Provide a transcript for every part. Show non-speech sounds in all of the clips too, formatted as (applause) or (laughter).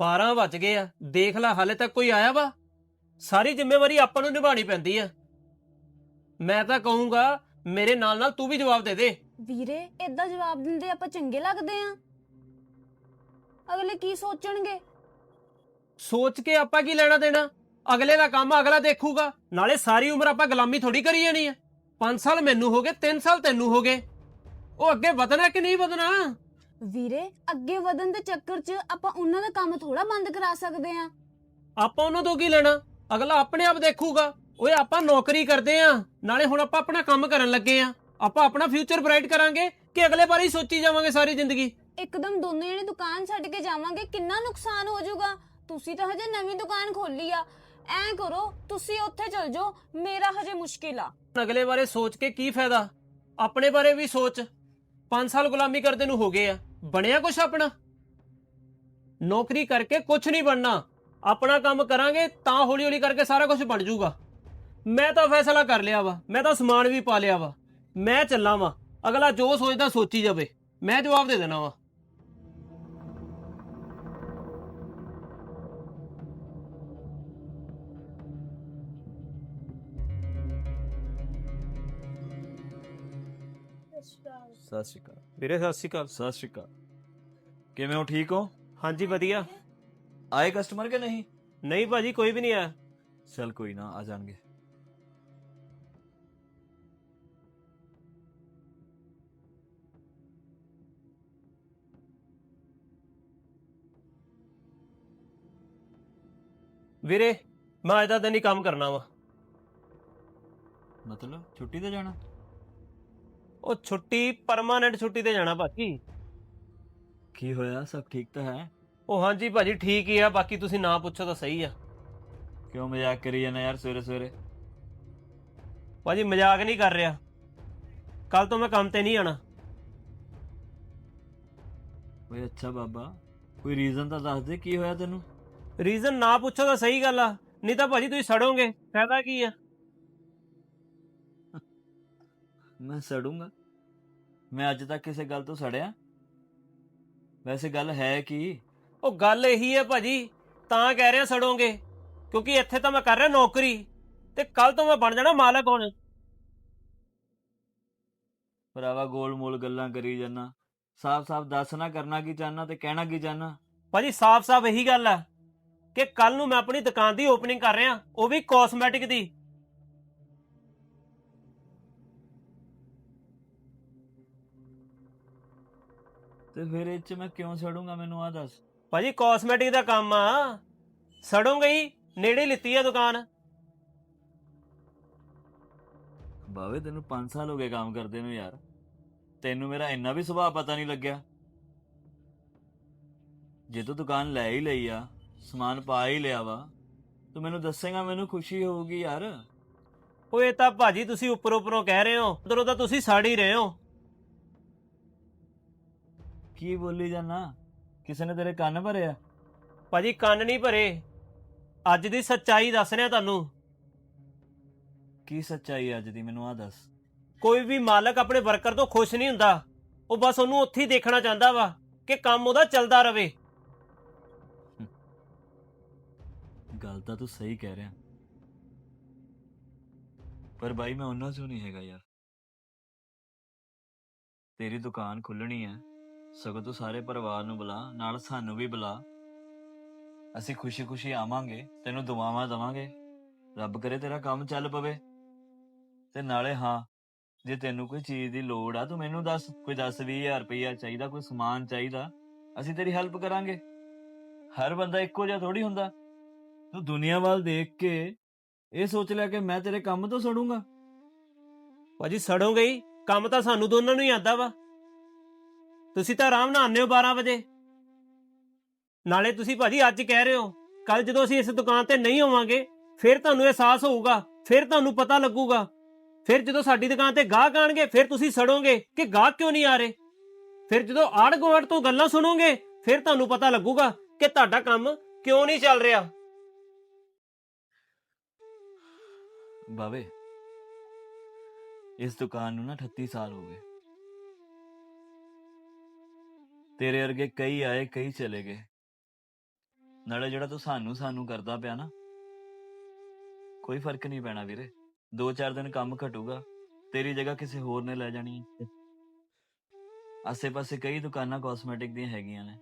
12 ਵੱਜ ਗਏ ਆ ਦੇਖ ਲੈ ਹਾਲੇ ਤੱਕ ਕੋਈ ਆਇਆ ਵਾ? ਸਾਰੀ ਜ਼ਿੰਮੇਵਾਰੀ ਆਪਾਂ ਨੂੰ ਨਿਭਾਣੀ ਪੈਂਦੀ ਆ। ਮੈਂ ਤਾਂ ਕਹੂੰਗਾ ਮੇਰੇ ਨਾਲ ਨਾਲ ਤੂੰ ਵੀ ਜਵਾਬ ਦੇ ਦੇ। ਵੀਰੇ ਏਦਾਂ ਜਵਾਬ ਦਿੰਦੇ ਆਪਾਂ ਚੰਗੇ ਲੱਗਦੇ ਆ। ਅਗਲੇ ਕੀ ਸੋਚਣਗੇ? ਸੋਚ ਕੇ ਆਪਾਂ ਕੀ ਲੈਣਾ ਦੇਣਾ? ਅਗਲੇ ਦਾ ਕੰਮ ਅਗਲਾ ਦੇਖੂਗਾ। ਨਾਲੇ ਸਾਰੀ ਉਮਰ ਆਪਾਂ ਗੁਲਾਮੀ ਥੋੜੀ ਕਰੀ ਜਾਣੀ ਆ। 5 ਸਾਲ ਮੈਨੂੰ ਹੋ ਗਏ 3 ਸਾਲ ਤੈਨੂੰ ਹੋ ਗਏ। ਉਹ ਅੱਗੇ ਵਧਣਾ ਕਿ ਨਹੀਂ ਵਧਣਾ? ਵੀਰੇ ਅੱਗੇ ਵਧਣ ਦੇ ਚੱਕਰ 'ਚ ਆਪਾਂ ਉਹਨਾਂ ਦਾ ਕੰਮ ਥੋੜਾ ਬੰਦ ਕਰਾ ਸਕਦੇ ਆ ਆਪਾਂ ਉਹਨਾਂ ਤੋਂ ਕੀ ਲੈਣਾ? ਅਗਲਾ ਆਪਣੇ ਆਪ ਦੇਖੂਗਾ। ਓਏ ਆਪਾਂ ਨੌਕਰੀ ਕਰਦੇ ਆ ਨਾਲੇ ਹੁਣ ਆਪਾਂ ਆਪਣਾ ਕੰਮ ਕਰਨ ਲੱਗੇ ਆ ਆਪਾਂ ਆਪਣਾ ਫਿਊਚਰ ਬ੍ਰਾਈਟ ਕਰਾਂਗੇ ਕਿ ਅਗਲੇ ਹੀ ਸੋਚੀ ਜਾਵਾਂਗੇ ਸਾਰੀ ਜ਼ਿੰਦਗੀ। ਇੱਕਦਮ ਦੋਨੇ ਜਣੇ ਦੁਕਾਨ ਛੱਡ ਕੇ ਜਾਵਾਂਗੇ ਕਿੰਨਾ ਨੁਕਸਾਨ ਹੋ ਜਾਊਗਾ। ਤੁਸੀਂ ਤਾਂ ਹਜੇ ਨਵੀਂ ਦੁਕਾਨ ਖੋਲੀ ਆ। ਐਂ ਕਰੋ ਤੁਸੀਂ ਉੱਥੇ ਚਲ ਜਾਓ। ਮੇਰਾ ਹਜੇ ਮੁਸ਼ਕਿਲ ਆ। ਅਗਲੇ ਬਾਰੇ ਸੋਚ ਕੇ ਕੀ ਫਾਇਦਾ? ਆਪਣੇ ਬਾਰੇ ਵੀ ਸੋਚ। 5 ਸਾਲ ਗੁਲਾਮੀ ਕਰਦੇ ਨੂੰ ਹੋ ਗਏ ਆ। ਬਣਿਆ ਕੁਛ ਆਪਣਾ? ਨੌਕਰੀ ਕਰਕੇ ਕੁਛ ਨਹੀਂ ਬਣਨਾ। ਆਪਣਾ ਕੰਮ ਕਰਾਂਗੇ ਤਾਂ ਹੌਲੀ ਹੌਲੀ ਕਰਕੇ ਸਾਰਾ ਕੁਝ ਬਣ ਜਾਊਗਾ। ਮੈਂ ਤਾਂ ਫੈਸਲਾ ਕਰ ਲਿਆ ਵਾ। ਮੈਂ ਤਾਂ ਸਮਾਨ ਵੀ ਪਾ ਲਿਆ ਵਾ। ਮੈਂ ਚੱਲਾਂ ਵਾ। ਅਗਲਾ ਜੋ ਸੋਚਦਾ ਸੋਚੀ ਜਾਵੇ। ਮੈਂ ਜਵਾਬ ਦੇ ਦੇਣਾ ਵਾ। ਸਤਿ ਸ਼੍ਰੀ ਅਕਾਲ। ਵੀਰੇ ਸਤਿ ਸ਼੍ਰੀ ਅਕਾਲ। ਸਤਿ ਸ਼੍ਰੀ ਅਕਾਲ। ਕਿਵੇਂ ਹੋ? ਠੀਕ ਹੋ? ਹਾਂਜੀ ਵਧੀਆ। ਆਏ ਕਸਟਮਰ ਕਿ ਨਹੀਂ? ਨਹੀਂ ਭਾਜੀ ਕੋਈ ਵੀ ਨਹੀਂ ਆਇਆ। ਚਲ ਕੋਈ ਨਾ ਆ ਜਾਣਗੇ। ਵੀਰੇ ਮੈਂ ਅੱਜ ਦਾ ਦਿਨ ਹੀ ਕੰਮ ਕਰਨਾ ਵਾ। ਮਤਲਬ ਛੁੱਟੀ ਤੇ ਜਾਣਾ? ਉਹ ਛੁੱਟੀ ਪਰਮਾਨੈਂਟ ਛੁੱਟੀ ਤੇ ਜਾਣਾ ਭਾਜੀ। ਕੀ ਹੋਇਆ? ਸਭ ਠੀਕ ਤਾਂ ਹੈ? ਉਹ ਹਾਂਜੀ ਭਾਜੀ ਠੀਕ ਹੀ ਆ ਬਾਕੀ ਤੁਸੀਂ ਨਾ ਪੁੱਛੋ ਤਾਂ ਸਹੀ ਆ। ਕਿਉਂ ਮਜ਼ਾਕ ਕਰੀ ਜਾਂਦਾ ਯਾਰ ਸਵੇਰੇ ਸਵੇਰੇ? ਭਾਜੀ ਮਜ਼ਾਕ ਨਹੀਂ ਕਰ ਰਿਹਾ। ਕੱਲ ਤੋਂ ਮੈਂ ਕੰਮ ਤੇ ਨਹੀਂ ਆਣਾ। ਓਏ ਅੱਛਾ ਬਾਬਾ ਕੋਈ ਰੀਜ਼ਨ ਤਾਂ ਦੱਸ ਦੇ ਕੀ ਹੋਇਆ ਤੈਨੂੰ? ਰੀਜ਼ਨ ਨਾ ਪੁੱਛੋ ਤਾਂ ਸਹੀ ਗੱਲ ਆ ਨਹੀਂ ਤਾਂ ਭਾਜੀ ਤੁਸੀਂ ਸੜੋਗੇ ਫਾਇਦਾ ਕੀ ਆ? ਮੈਂ ਸੜੂੰਗਾ। ਮੈਂ ਅੱਜ ਤੱਕ ਕਿਸੇ ਗੱਲ ਤੋਂ ਸੜਿਆ? ਵੈਸੇ ਗੱਲ ਹੈ ਕੀ? ਉਹ ਗੱਲ ਇਹੀ ਹੈ ਭਾਜੀ ਤਾਂ ਕਹਿ ਰਿਹਾ ਸੜੋਗੇ ਕਿਉਂਕਿ ਇੱਥੇ ਤਾਂ ਮੈਂ ਕਰ ਰਿਹਾ ਨੌਕਰੀ ਤੇ ਕੱਲ ਤੋਂ ਮੈਂ ਬਣ ਜਾਣਾ ਮਾਲਕ ਹੁਣ। ਭਰਾਵਾ ਗੋਲ ਮੋਲ ਗੱਲਾਂ ਕਰੀ ਜਾਨਾ। ਸਾਫ਼-ਸਾਫ਼ ਦੱਸਣਾ ਕਰਨਾ ਕੀ ਚਾਹਨਾ ਤੇ ਕਹਿਣਾ ਕੀ ਚਾਹਨਾ? ਭਾਜੀ ਸਾਫ਼-ਸਾਫ਼ ਇਹੀ ਗੱਲ ਆ ਕਿ ਕੱਲ ਨੂੰ ਮੈਂ ਆਪਣੀ ਦੁਕਾਨ ਦੀ ਓਪਨਿੰਗ ਕਰ ਰਿਹਾ ਉਹ ਵੀ ਕਾਸਮੈਟਿਕ ਦੀ। ਤੇ ਫਿਰ ਇਹ ਚ ਮੈਂ ਕਿਉਂ ਸੜੂੰਗਾ ਮੈਨੂੰ ਆ ਦੱਸ। ਭਾਜੀ ਕਾਸਮੈਟਿਕ ਦਾ ਕੰਮ ਆ। ਸੜੋਗੇ ਹੀ ਨੇੜੇ ਲਿੱਤੀ ਆ ਦੁਕਾਨ। ਬਾਵੇ ਤੈਨੂੰ 5 ਸਾਲ ਹੋ ਗਏ ਕੰਮ ਕਰਦੇ ਨੂੰ ਯਾਰ। ਤੈਨੂੰ ਮੇਰਾ ਇੰਨਾ ਵੀ ਸੁਭਾਅ ਪਤਾ ਨਹੀਂ ਲੱਗਿਆ। ਜੇ ਤੂੰ ਦੁਕਾਨ ਲੈ ਹੀ ਲਈ ਆ ਸਮਾਨ ਪਾ ਹੀ ਲਿਆ ਵਾ ਤੂੰ ਮੈਨੂੰ ਦੱਸੇਗਾ ਮੈਨੂੰ ਖੁਸ਼ੀ ਹੋਊਗੀ ਯਾਰ। ਉਹ ਇਹ ਤਾਂ ਭਾਜੀ ਤੁਸੀਂ ਉੱਪਰ ਉੱਪਰੋਂ ਕਹਿ ਰਹੇ ਹੋ ਉਧਰੋਂ ਤਾਂ ਤੁਸੀਂ ਸੜ ਹੀ ਰਹੇ ਹੋ। ਕੀ ਬੋਲੀ ਜਾਨਾ? ਕਿਸੇ ਨੇ ਤੇਰੇ ਕੰਨ ਭਰਿਆ ਭਾਜੀ ਕੰਨ ਨਹੀਂ ਭਰੇ। ਅੱਜ ਦੀ ਸੱਚਾਈ ਦੱਸ ਰਿਹਾ ਤੁਹਾਨੂੰ। ਕੀ ਸੱਚਾਈ ਅੱਜ ਦੀ ਮੈਨੂੰ ਆ ਦੱਸ। ਕੋਈ ਵੀ ਮਾਲਕ ਆਪਣੇ ਵਰਕਰ ਤੋਂ ਖੁਸ਼ ਨਹੀਂ ਹੁੰਦਾ। ਉਹ ਬਸ ਉਹਨੂੰ ਉੱਥੇ ਹੀ ਦੇਖਣਾ ਚਾਹੁੰਦਾ ਵਾ ਕਿ ਕੰਮ ਉਹਦਾ ਚੱਲਦਾ ਰਵੇ। ਗੱਲ ਤਾਂ ਤੂੰ ਸਹੀ ਕਹਿ ਰਿਹਾ। ਪਰ ਬਾਈ ਮੈਂ ਉਹਨਾਂ ਚੋਂ ਨਹੀਂ ਹੈਗਾ ਯਾਰ। ਤੇਰੀ ਦੁਕਾਨ ਖੁੱਲਣੀ ਹੈ ਸਗੋਂ ਤੂੰ ਸਾਰੇ ਪਰਿਵਾਰ ਨੂੰ ਬੁਲਾ, ਨਾਲ ਸਾਨੂੰ ਵੀ ਬੁਲਾ। ਅਸੀਂ ਖੁਸ਼ੀ-ਖੁਸ਼ੀ ਆਵਾਂਗੇ, ਤੈਨੂੰ ਦੁਆਵਾਂ ਦਵਾਂਗੇ। ਰੱਬ ਕਰੇ ਤੇਰਾ ਕੰਮ ਚੱਲ ਪਵੇ। ਤੇ ਨਾਲੇ ਹਾਂ, ਜੇ ਤੈਨੂੰ ਕੋਈ ਚੀਜ਼ ਦੀ ਲੋੜ ਆ, ਤੂੰ ਮੈਨੂੰ ਦੱਸ, ਕੋਈ 10-20000 ਰੁਪਈਆ ਚਾਹੀਦਾ, ਕੋਈ ਸਮਾਨ ਚਾਹੀਦਾ, ਅਸੀਂ ਤੇਰੀ ਹੈਲਪ ਕਰਾਂਗੇ। ਹਰ ਬੰਦਾ ਇੱਕੋ ਜਿਹਾ ਥੋੜੀ ਹੁੰਦਾ। ਤੂੰ ਦੁਨੀਆ ਵੱਲ ਦੇਖ ਕੇ ਇਹ ਸੋਚ ਲਿਆ ਕਿ ਮੈਂ ਤੇਰੇ ਕੰਮ ਤੋਂ ਸੜੂੰਗਾ। ਭਾਜੀ, ਸੜੋਗੇ ਹੀ। ਕੰਮ ਤਾਂ ਸਾਨੂੰ ਦੋਨਾਂ ਨੂੰ ਹੀ ਆਂਦਾ ਵਾ। ਤੁਸੀਂ ਤਾਂ ਆਰਾਮ ਨਾਲ ਆਉਂਦੇ ਹੋ 12 ਵਜੇ। ਨਾਲੇ ਤੁਸੀਂ ਭਾਜੀ ਅੱਜ ਕਹਿ ਰਹੇ ਹੋ ਕੱਲ ਜਦੋਂ ਅਸੀਂ ਇਸ ਦੁਕਾਨ ਤੇ ਨਹੀਂ ਹੋਵਾਂਗੇ ਫਿਰ ਤੁਹਾਨੂੰ ਅਹਿਸਾਸ ਹੋਊਗਾ, ਫਿਰ ਤੁਹਾਨੂੰ ਪਤਾ ਲੱਗੂਗਾ। ਫਿਰ ਜਦੋਂ ਸਾਡੀ ਦੁਕਾਨ ਤੇ ਗਾਹਕ ਆਣਗੇ ਫਿਰ ਤੁਸੀਂ ਸੜੋਗੇ ਕਿ ਗਾਹਕ ਕਿਉਂ ਨਹੀਂ ਆ ਰਹੇ। ਫਿਰ ਜਦੋਂ ਆੜ ਗੁਆੜ ਤੋਂ ਗੱਲਾਂ ਸੁਣੋਗੇ, ਫਿਰ ਤੁਹਾਨੂੰ ਪਤਾ ਲੱਗੂਗਾ ਕਿ ਤੁਹਾਡਾ ਕੰਮ ਕਿਉਂ ਨਹੀਂ ਚੱਲ ਰਿਹਾ। ਬਾਵੇ, ਇਸ ਦੁਕਾਨ ਨੂੰ ਨਾ 38 ਸਾਲ ਹੋ ਗਏ। ਤੇਰੇ ਵਰਗੇ ਕਈ ਆਏ ਕਈ ਚਲੇ ਗਏ। ਨਾਲੇ ਜਿਹੜਾ ਤੂੰ ਸਾਨੂੰ ਸਾਨੂੰ ਕਰਦਾ ਪਿਆ ਨਾ ਕੋਈ ਫ਼ਰਕ ਨਹੀਂ ਪੈਣਾ ਵੀਰੇ। ਦੋ ਚਾਰ ਦਿਨ ਕੰਮ ਘਟੂਗਾ ਤੇਰੀ ਜਗ੍ਹਾ ਕਿਸੇ ਹੋਰ ਨੇ ਲੈ ਜਾਣੀ ਹੈ। ਆਸੇ-ਪਾਸੇ ਕਈ ਦੁਕਾਨਾਂ ਕਾਸਮੈਟਿਕ ਦੀਆਂ ਹੈਗੀਆਂ ਨੇ।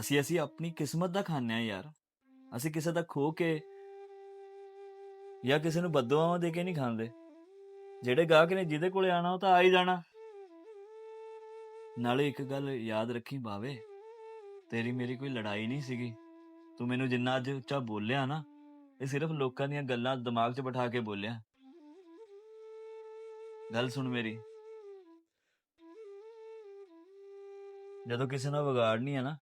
ਅਸੀਂ ਅਸੀਂ ਆਪਣੀ ਕਿਸਮਤ ਦਾ ਖਾਂਦੇ ਆ ਯਾਰ। ਅਸੀਂ ਕਿਸੇ ਦਾ ਖੋ ਕੇ ਜਾਂ ਕਿਸੇ ਨੂੰ ਬਦਦੁਆਵਾਂ ਦੇ ਕੇ ਨਹੀਂ ਖਾਂਦੇ। ਜਿਹੜੇ ਗਾਹਕ ਨੇ ਜਿਹਦੇ ਕੋਲੇ ਆਣਾ ਉਹ ਤਾਂ ਆ ਹੀ ਜਾਣਾ। ਨਾਲੇ ਇੱਕ ਗੱਲ ਯਾਦ ਰੱਖੀ ਬਾਵੇ, ਤੇਰੀ ਮੇਰੀ ਕੋਈ ਲੜਾਈ ਨਹੀਂ ਸੀਗੀ। ਤੂੰ ਮੈਨੂੰ ਜਿੰਨਾ ਅੱਜ ਉੱਚਾ ਬੋਲਿਆ ਨਾ, ਇਹ ਸਿਰਫ ਲੋਕਾਂ ਦੀਆਂ ਗੱਲਾਂ ਦਿਮਾਗ 'ਚ ਬਿਠਾ ਕੇ ਬੋਲਿਆ। ਗੱਲ ਸੁਣ ਮੇਰੀ। ਜਦੋਂ ਕਿਸੇ ਨਾਲ ਵਿਗਾੜਨੀ ਹੈ ਨਾ,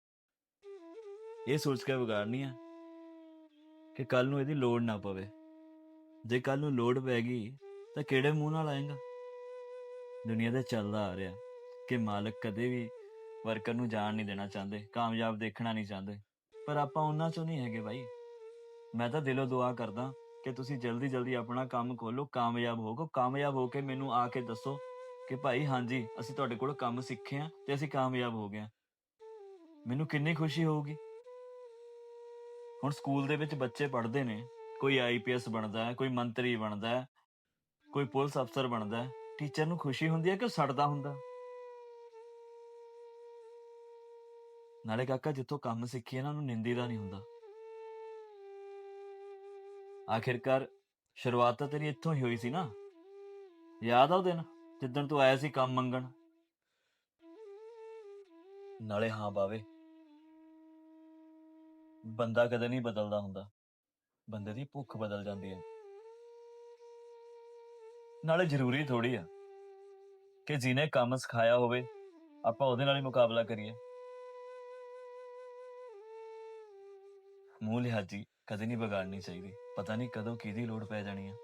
ਇਹ ਸੋਚ ਕੇ ਵਿਗਾੜਨੀ ਆ ਕਿ ਕੱਲ ਨੂੰ ਇਹਦੀ ਲੋੜ ਨਾ ਪਵੇ। ਜੇ ਕੱਲ ਨੂੰ ਲੋੜ ਪੈ ਗਈ, ਤਾਂ ਕਿਹੜੇ ਮੂੰਹ ਨਾਲ ਆਏਗਾ? ਦੁਨੀਆ ਤੇ ਚੱਲਦਾ ਆ ਰਿਹਾ। ਕਿ ਮਾਲਕ ਕਦੇ ਵੀ ਵਰਕਰ ਨੂੰ ਜਾਣ ਨਹੀਂ ਦੇਣਾ ਚਾਹੁੰਦੇ, ਕਾਮਯਾਬ ਦੇਖਣਾ ਨਹੀਂ ਚਾਹੁੰਦੇ। ਪਰ ਆਪਾਂ ਉਹਨਾਂ ਚੋਂ ਨਹੀਂ ਹੈਗੇ ਭਾਈ ਮੈਂ ਤਾਂ ਦਿਲੋਂ ਦੁਆ ਕਰਦਾ ਕਿ ਤੁਸੀਂ ਜਲਦੀ ਜਲਦੀ ਆਪਣਾ ਕੰਮ ਖੋਲੋ ਕਾਮਯਾਬ ਹੋਗੋ ਕਾਮਯਾਬ ਹੋ ਕੇ ਮੈਨੂੰ ਆ ਕੇ ਦੱਸੋ ਕਿ ਭਾਈ ਹਾਂਜੀ, ਅਸੀਂ ਤੁਹਾਡੇ ਕੋਲ ਕੰਮ ਸਿੱਖੇ ਆ ਤੇ ਅਸੀਂ ਕਾਮਯਾਬ ਹੋ ਗਏ ਆ ਮੈਨੂੰ ਕਿੰਨੀ ਖੁਸ਼ੀ ਹੋਊਗੀ। ਹੁਣ ਸਕੂਲ ਦੇ ਵਿੱਚ ਬੱਚੇ ਪੜ੍ਹਦੇ ਨੇ, ਕੋਈ ਆਈਪੀਐਸ ਬਣਦਾ ਹੈ, ਕੋਈ ਮੰਤਰੀ ਬਣਦਾ ਹੈ, ਕੋਈ ਪੁਲਿਸ ਅਫਸਰ ਬਣਦਾ ਹੈ, ਟੀਚਰ ਨੂੰ ਖੁਸ਼ੀ ਹੁੰਦੀ ਹੈ ਕਿ ਉਹ ਸੜਦਾ ਹੁੰਦਾ। ਨਾਲੇ ਕਾਕਾ, ਜਿੱਥੋਂ ਕੰਮ ਸਿੱਖੀ ਇਹਨਾਂ ਨੂੰ ਨਿੰਦੀ ਦਾ ਨਹੀਂ ਹੁੰਦਾ। ਆਖਿਰਕਾਰ, ਸ਼ੁਰੂਆਤ ਤਾਂ ਤੇਰੀ ਇੱਥੋਂ ਹੀ ਹੋਈ ਸੀ ਨਾ। ਯਾਦ ਆ ਉਹ ਦਿਨ, ਜਿੱਦਣ ਤੂੰ ਆਇਆ ਸੀ ਕੰਮ ਮੰਗਣ? ਨਾਲੇ ਹਾਂ ਬਾਵੇ, ਬੰਦਾ ਕਦੇ ਨਹੀਂ ਬਦਲਦਾ ਹੁੰਦਾ। ਬੰਦੇ ਦੀ ਭੁੱਖ ਬਦਲ ਜਾਂਦੀ ਹੈ। ਨਾਲੇ ਜ਼ਰੂਰੀ ਥੋੜੀ ਆ ਕਿ ਜਿਹਨੇ ਕੰਮ ਸਿਖਾਇਆ ਹੋਵੇ, ਆਪਾਂ ਉਹਦੇ ਨਾਲ ਹੀ ਮੁਕਾਬਲਾ ਕਰੀਏ। ਮੂੰਹ ਲਿਹਾਜੀ ਕਦੇ ਨਹੀਂ ਵਿਗਾੜਨੀ ਚਾਹੀਦੀ। ਪਤਾ ਨਹੀਂ ਕਦੋਂ ਕਿਹਦੀ ਲੋੜ ਪੈ ਜਾਣੀ ਆ।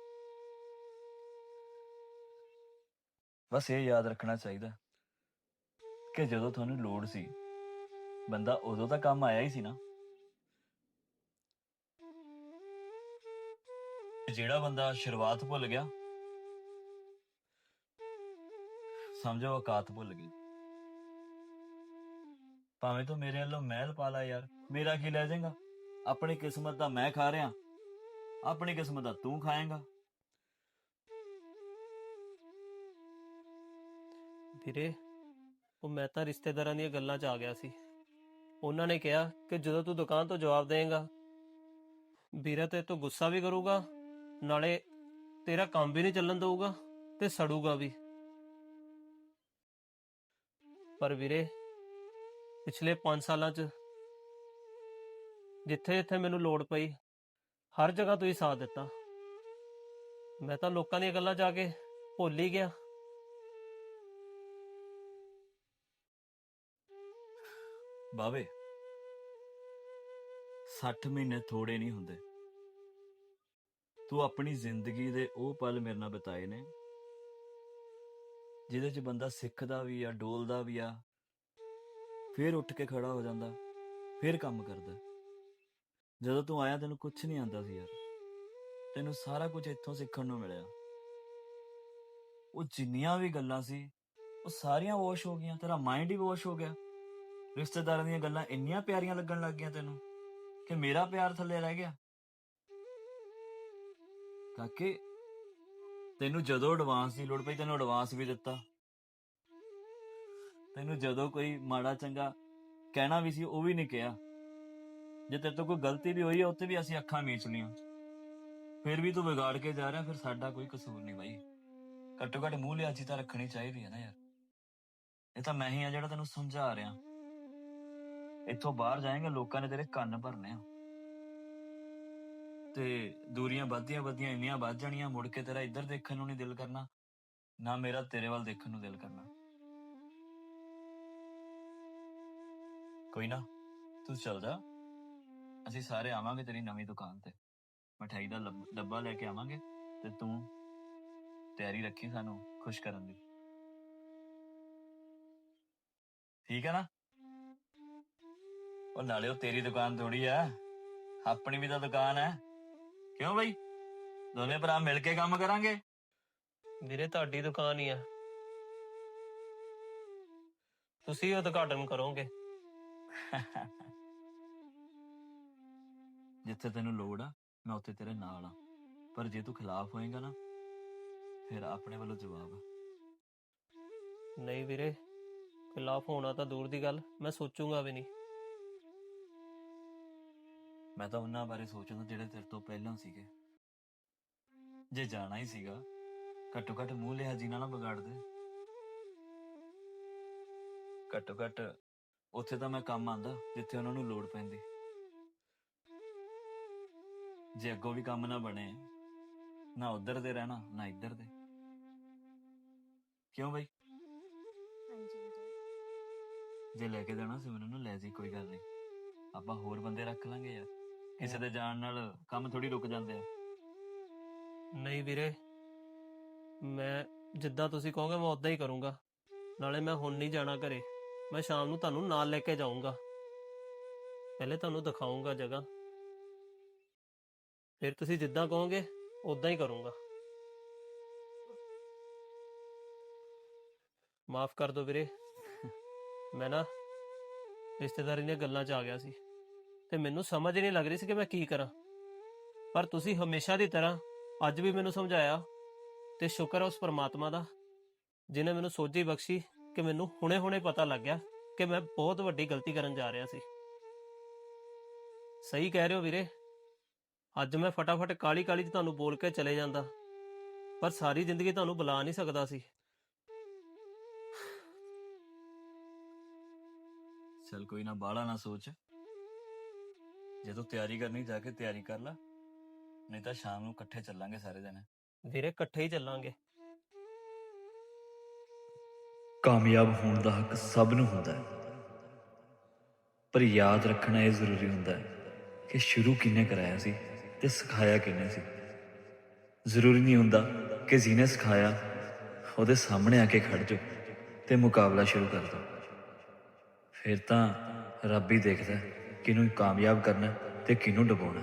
ਬਸ ਇਹ ਯਾਦ ਰੱਖਣਾ ਚਾਹੀਦਾ ਕਿ ਜਦੋਂ ਤੁਹਾਨੂੰ ਲੋੜ ਸੀ, ਬੰਦਾ ਉਦੋਂ ਤਾਂ ਕੰਮ ਆਇਆ ਹੀ ਸੀ ਨਾ। ਜਿਹੜਾ ਬੰਦਾ ਸ਼ੁਰੂਆਤ ਭੁੱਲ ਗਿਆ, ਸਮਝੋ ਔਕਾਤ ਭੁੱਲ ਗਈ ਭਾਵੇਂ ਤੂੰ ਮੇਰੇ ਵੱਲੋਂ ਮਹਿਲ ਪਾ ਲਾ ਯਾਰ, ਮੇਰਾ ਕੀ ਲੈ ਜਾਏਗਾ? ਆਪਣੀ ਕਿਸਮਤ ਦਾ ਮੈਂ ਖਾ ਰਿਹਾ। ਆਪਣੀ ਕਿਸਮਤ ਦਾ ਤੂੰ ਖਾਏਗਾ। ਵੀਰੇ, ਉਹ ਮੈਂ ਤਾਂ ਰਿਸ਼ਤੇਦਾਰਾਂ ਦੀਆਂ ਗੱਲਾਂ 'ਚ ਆ ਗਿਆ ਸੀ। ਉਹਨਾਂ ਨੇ ਕਿਹਾ ਕਿ ਜਦੋਂ ਤੂੰ ਦੁਕਾਨ ਤੋਂ ਜਵਾਬ ਦੇਂਗਾ ਵੀਰਾ ਤੇ ਤੂੰ ਗੁੱਸਾ ਵੀ ਕਰੂਗਾ, ਨਾਲੇ ਤੇਰਾ ਕੰਮ ਵੀ ਨਹੀਂ ਚੱਲਣ ਦਊਗਾ ਤੇ ਸੜੂਗਾ ਵੀ। ਪਰ ਵੀਰੇ, ਪਿਛਲੇ 5 ਸਾਲਾਂ 'ਚ ਜਿੱਥੇ ਜਿੱਥੇ ਮੈਨੂੰ ਲੋੜ ਪਈ, ਹਰ ਜਗ੍ਹਾ ਤੁਸੀਂ ਸਾਥ ਦਿੱਤਾ। ਮੈਂ ਤਾਂ ਲੋਕਾਂ ਦੀਆਂ ਗੱਲਾਂ ਜਾ ਕੇ ਭੁੱਲ ਹੀ ਗਿਆ। ਬਾਵੇ 60 ਮਹੀਨੇ ਥੋੜੇ ਨਹੀਂ ਹੁੰਦੇ। ਤੂੰ ਆਪਣੀ ਜ਼ਿੰਦਗੀ ਦੇ ਉਹ ਪਲ ਮੇਰੇ ਨਾਲ ਬਿਤਾਏ ਨੇ, ਜਿਹਦੇ 'ਚ ਬੰਦਾ ਸਿੱਖਦਾ ਵੀ ਆ, ਡੋਲਦਾ ਵੀ ਆ, ਫਿਰ ਉੱਠ ਕੇ ਖੜਾ ਹੋ ਜਾਂਦਾ, ਫਿਰ ਕੰਮ ਕਰਦਾ। ਜਦੋਂ ਤੂੰ ਆਇਆ, ਤੈਨੂੰ ਕੁਝ ਨਹੀਂ ਆਂਦਾ ਸੀ ਯਾਰ। ਤੈਨੂੰ ਸਾਰਾ ਕੁਝ ਇੱਥੋਂ ਸਿੱਖਣ ਨੂੰ ਮਿਲਿਆ। ਉਹ ਜਿੰਨੀਆਂ ਵੀ ਗੱਲਾਂ ਸੀ, ਉਹ ਸਾਰੀਆਂ ਵਾਸ਼ ਹੋ ਗਈਆਂ, ਤੇਰਾ ਮਾਈਂਡ ਹੀ ਵਾਸ਼ ਹੋ ਗਿਆ। ਰਿਸ਼ਤੇਦਾਰਾਂ ਦੀਆਂ ਗੱਲਾਂ ਇੰਨੀਆਂ ਪਿਆਰੀਆਂ ਲੱਗਣ ਲੱਗ ਗਈਆਂ ਤੈਨੂੰ ਕਿ ਮੇਰਾ ਪਿਆਰ ਥੱਲੇ ਰਹਿ ਗਿਆ। ਕਾਕੇ, ਤੈਨੂੰ ਜਦੋਂ ਐਡਵਾਂਸ ਦੀ ਲੋੜ ਪਈ, ਤੈਨੂੰ ਐਡਵਾਂਸ ਵੀ ਦਿੱਤਾ। ਤੈਨੂੰ ਜਦੋਂ ਕੋਈ ਮਾੜਾ ਚੰਗਾ ਕਹਿਣਾ ਵੀ ਸੀ, ਉਹ ਵੀ ਨਹੀਂ ਕਿਹਾ। ਜੇ ਤੇਰੇ ਤੋਂ ਕੋਈ ਗਲਤੀ ਵੀ ਹੋਈ ਹੈ ਉੱਥੇ ਵੀ ਅਸੀਂ ਅੱਖਾਂ ਮੀਚ ਲੀਆਂ ਫਿਰ ਵੀ ਤੂੰ ਵਿਗਾੜ ਕੇ ਜਾ ਰਿਹਾ, ਫਿਰ ਸਾਡਾ ਕੋਈ ਕਸੂਰ ਨਹੀਂ ਬਾਈ। ਘੱਟੋ ਘੱਟ ਮੂੰਹ ਲਿਆਜੀ ਤਾਂ ਰੱਖਣੀ ਚਾਹੀਦੀ ਹੈ ਨਾ ਯਾਰ। ਇਹ ਤਾਂ ਮੈਂ ਹੀ ਆ ਜਿਹੜਾ ਤੈਨੂੰ ਸਮਝਾ ਰਿਹਾ। ਇੱਥੋਂ ਬਾਹਰ ਜਾਏਗਾ, ਲੋਕਾਂ ਨੇ ਤੇਰੇ ਕੰਨ ਭਰਨੇ ਆ। ਤੇ ਦੂਰੀਆਂ ਵੱਧਦੀਆਂ ਵੱਧਦੀਆਂ, ਇੰਨੀਆਂ ਵੱਧ ਜਾਣੀਆਂ, ਮੁੜ ਕੇ ਤੇਰਾ ਇੱਧਰ ਦੇਖਣ ਨੂੰ ਨਹੀਂ ਦਿਲ ਕਰਨਾ, ਨਾ ਮੇਰਾ ਤੇਰੇ ਵੱਲ ਦੇਖਣ ਨੂੰ ਦਿਲ ਕਰਨਾ। ਕੋਈ ਨਾ, ਤੂੰ ਚੱਲ ਜਾ। ਅਸੀਂ ਸਾਰੇ ਆਵਾਂਗੇ ਤੇਰੀ ਨਵੀਂ ਦੁਕਾਨ ਤੇ। ਮਠਾਈ ਦਾ ਲੱਭ- ਡੱਬਾ ਲੈ ਕੇ ਆਵਾਂਗੇ ਤੇ ਤੂੰ ਤਿਆਰੀ ਰੱਖੀ ਸਾਨੂੰ ਖੁਸ਼ ਕਰਨ ਦੀ। ਠੀਕ ਹੈ ਨਾ? ਉਹ ਨਾਲੇ ਉਹ ਤੇਰੀ ਦੁਕਾਨ ਥੋੜੀ ਆ। ਆਪਣੀ ਵੀ ਤਾਂ ਦੁਕਾਨ ਹੈ। ਕਿਉਂ ਬਈ? ਦੋਨੇ ਭਰਾ ਮਿਲ ਕੇ ਕੰਮ ਕਰਾਂਗੇ। ਵੀਰੇ ਤੁਹਾਡੀ ਦੁਕਾਨ ਹੀ ਆ। ਤੁਸੀਂ ਉਦਘਾਟਨ ਕਰੋਗੇ। (laughs) ਜਿੱਥੇ ਤੈਨੂੰ ਲੋੜ ਆ ਮੈਂ ਉੱਥੇ ਤੇਰੇ ਨਾਲ ਆ। ਪਰ ਜੇ ਤੂੰ ਖਿਲਾਫ ਹੋਏਗਾ ਨਾ ਫਿਰ ਆਪਣੇ ਵੱਲੋਂ ਜਵਾਬ ਆ। ਨਹੀਂ ਵੀਰੇ ਖਿਲਾਫ ਹੋਣਾ ਤਾਂ ਦੂਰ ਦੀ ਗੱਲ ਮੈਂ ਸੋਚੂਗਾ ਵੀ ਨਹੀਂ। ਮੈਂ ਤਾਂ ਉਹਨਾਂ ਬਾਰੇ ਸੋਚਦਾ ਜਿਹੜੇ ਤੇਰੇ ਤੋਂ ਪਹਿਲਾਂ ਸੀਗੇ। ਜੇ ਜਾਣਾ ਹੀ ਸੀਗਾ ਘੱਟੋ ਘੱਟ ਮੂੰਹ ਲਿਆ ਜੀ ਨਾ ਵਿਗਾੜ ਦੇ। ਘੱਟੋ ਘੱਟ ਉੱਥੇ ਤਾਂ ਮੈਂ ਕੰਮ ਆਂਦਾ ਜਿੱਥੇ ਉਹਨਾਂ ਨੂੰ ਲੋੜ ਪੈਂਦੀ। ਜੇ ਅੱਗੋਂ ਵੀ ਕੰਮ ਨਾ ਬਣੇ ਨਾ ਉਧਰ ਦੇ ਰਹਿਣਾ ਨਾ ਇੱਧਰ ਦੇ। ਕਿਉਂ ਬਈ? ਹਾਂਜੀ ਵੀਰੇ ਜੇ ਲੈ ਕੇ ਜਾਣਾ ਸੀ ਮੈਨੂੰ ਨੂੰ ਲੈ ਜੀ ਕੋਈ ਗੱਲ ਨਹੀਂ। ਆਪਾਂ ਹੋਰ ਬੰਦੇ ਰੱਖ ਲਾਂਗੇ ਯਾਰ। ਕਿਸੇ ਦੇ ਜਾਣ ਨਾਲ ਕੰਮ ਥੋੜੀ ਰੁਕ ਜਾਂਦੇ ਆ। ਨਹੀਂ ਵੀਰੇ ਮੈਂ ਜਿੱਦਾਂ ਤੁਸੀਂ ਕਹੋਗੇ ਮੈਂ ਉਦਾਂ ਹੀ ਕਰੂੰਗਾ। ਨਾਲੇ ਮੈਂ ਹੁਣ ਨਹੀਂ ਜਾਣਾ ਘਰੇ। ਮੈਂ ਸ਼ਾਮ ਨੂੰ ਤੁਹਾਨੂੰ ਨਾਲ ਲੈ ਕੇ ਜਾਊਂਗਾ। ਪਹਿਲੇ ਤੁਹਾਨੂੰ ਦਿਖਾਊਂਗਾ ਜਗ੍ਹਾ। ਫਿਰ ਤੁਸੀਂ ਜਿੱਦਾਂ ਕਹੋਗੇ ਉਦਾਂ ਹੀ ਕਰੂੰਗਾ। ਮਾਫ ਕਰ ਦਿਓ ਵੀਰੇ। ਮੈਂ ਨਾ ਰਿਸ਼ਤੇਦਾਰੀ ਦੀਆਂ ਗੱਲਾਂ 'ਚ ਆ ਗਿਆ ਸੀ ਤੇ ਮੈਨੂੰ ਸਮਝ ਹੀ ਨਹੀਂ ਲੱਗ ਰਹੀ ਸੀ ਕਿ ਮੈਂ ਕੀ ਕਰਾਂ। ਪਰ ਤੁਸੀਂ ਹਮੇਸ਼ਾ ਦੀ ਤਰ੍ਹਾਂ ਅੱਜ ਵੀ ਮੈਨੂੰ ਸਮਝਾਇਆ ਤੇ ਸ਼ੁਕਰ ਹੈ ਉਸ ਪਰਮਾਤਮਾ ਦਾ ਜਿਨੇ ਮੈਨੂੰ ਸੋਝੀ ਬਖਸ਼ੀ ਕਿ ਮੈਨੂੰ ਹੁਣੇ-ਹੁਣੇ ਪਤਾ ਲੱਗ ਗਿਆ ਕਿ ਮੈਂ ਬਹੁਤ ਵੱਡੀ ਗਲਤੀ ਕਰਨ ਜਾ ਰਿਹਾ ਸੀ। ਸਹੀ ਕਹਿ ਰਹੇ ਹੋ ਵੀਰੇ। ਅੱਜ ਮੈਂ ਫਟਾਫਟ ਕਾਲੀ-ਕਾਲੀ 'ਚ ਤੁਹਾਨੂੰ ਬੋਲ ਕੇ ਚਲੇ ਜਾਂਦਾ। ਪਰ ਸਾਰੀ ਜ਼ਿੰਦਗੀ ਤੁਹਾਨੂੰ ਬੁਲਾ ਨਹੀਂ ਸਕਦਾ ਸੀ। ਚਲ ਕੋਈ ਨਾ ਬਾਹਲਾ ਨਾ ਸੋਚ। ਜੇ ਤੂੰ ਤਿਆਰੀ ਕਰਨੀ ਜਾ ਕੇ ਤਿਆਰੀ ਕਰ ਲੈ। ਨਹੀਂ ਤਾਂ ਸ਼ਾਮ ਨੂੰ ਇਕੱਠੇ ਚੱਲਾਂਗੇ ਸਾਰੇ ਜਣੇ। ਵੀਰੇ ਇਕੱਠੇ ਹੀ ਚੱਲਾਂਗੇ। ਕਾਮਯਾਬ ਹੋਣ ਦਾ ਹੱਕ ਸਭ ਨੂੰ ਹੁੰਦਾ ਹੈ। ਪਰ ਯਾਦ ਰੱਖਣਾ ਇਹ ਜ਼ਰੂਰੀ ਹੁੰਦਾ ਹੈ ਕਿ ਸ਼ੁਰੂ ਕਿੰਨੇ ਕਰਾਇਆ ਸੀ? ਤੇ ਸਿਖਾਇਆ ਕਿਹਨੇ ਸੀ? ਜ਼ਰੂਰੀ ਨਹੀਂ ਹੁੰਦਾ ਕਿ ਜਿਹਨੇ ਸਿਖਾਇਆ, ਉਹਦੇ ਸਾਹਮਣੇ ਆ ਕੇ ਖੜ ਜਾਓ ਤੇ ਮੁਕਾਬਲਾ ਸ਼ੁਰੂ ਕਰ ਦਿਓ। ਫਿਰ ਤਾਂ ਰੱਬ ਹੀ ਦੇਖਦਾ ਹੈ ਕਿਹਨੂੰ ਕਾਮਯਾਬ ਕਰਨਾ ਹੈ ਤੇ ਕਿਹਨੂੰ ਡੁਬਾਉਣਾ